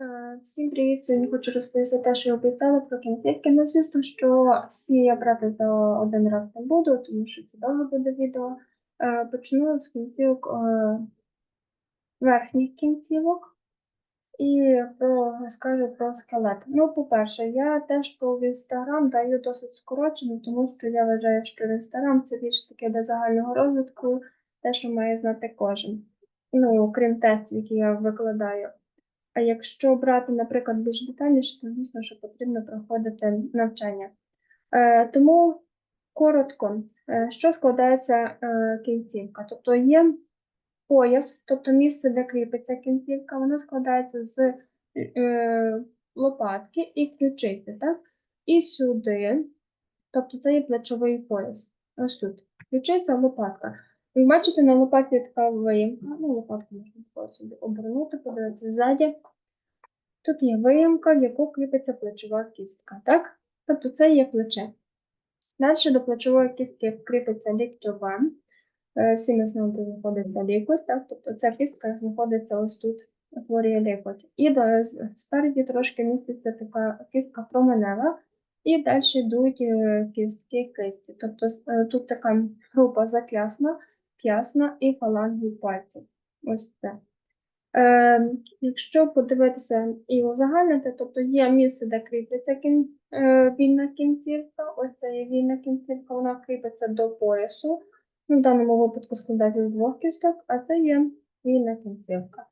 Е, Всім привіт! Сьогодні хочу розповісти те, що я обіцяла про кінцівки. Ну, звісно, що всі я брати за один раз не буду, тому що це довго буде відео. Е, Почну з кінцівок е, верхніх кінцівок і про, розкажу про скелет. Ну, по-перше, я теж про інстаграм даю досить скорочено, тому що я вважаю, що інстаграм це більш таке для загального розвитку, те, що має знати кожен. Ну, крім тестів, які я викладаю. А якщо брати, наприклад, більш детальніше, то звісно, що потрібно проходити навчання. Е, тому коротко, е, що складається е, кінцівка? Тобто є пояс, тобто місце, де кріпиться кінцівка, вона складається з лопатки і ключиці, так? І сюди, тобто це є плечовий пояс. Ось тут. Ключиця, лопатка. Ви бачите, на лопаті така виїмка, ну, лопатку можна собі обернути, подивитися ззаді. Тут є виїмка, в яку кріпиться плечова кістка, так? Тобто це є плече. Далі до плечової кістки кріпиться ліктьова. Е, Всі ми знаємо, де знаходиться лікоть, так? Тобто ця кістка знаходиться ось тут, хворіє лікоть. І до, спереді трошки міститься така кістка променева, і далі йдуть е, кістки кисті. Тобто е, тут така група заклясна, п'ясна і фалангів пальців. Ось це. Е, якщо подивитися і узагальнити, тобто є місце, де кріпиться кін, е, вільна кінцівка, ось це є вільна кінцівка, вона кріпиться до поясу. Ну, в даному випадку складається з двох кісток, а це є вільна кінцівка.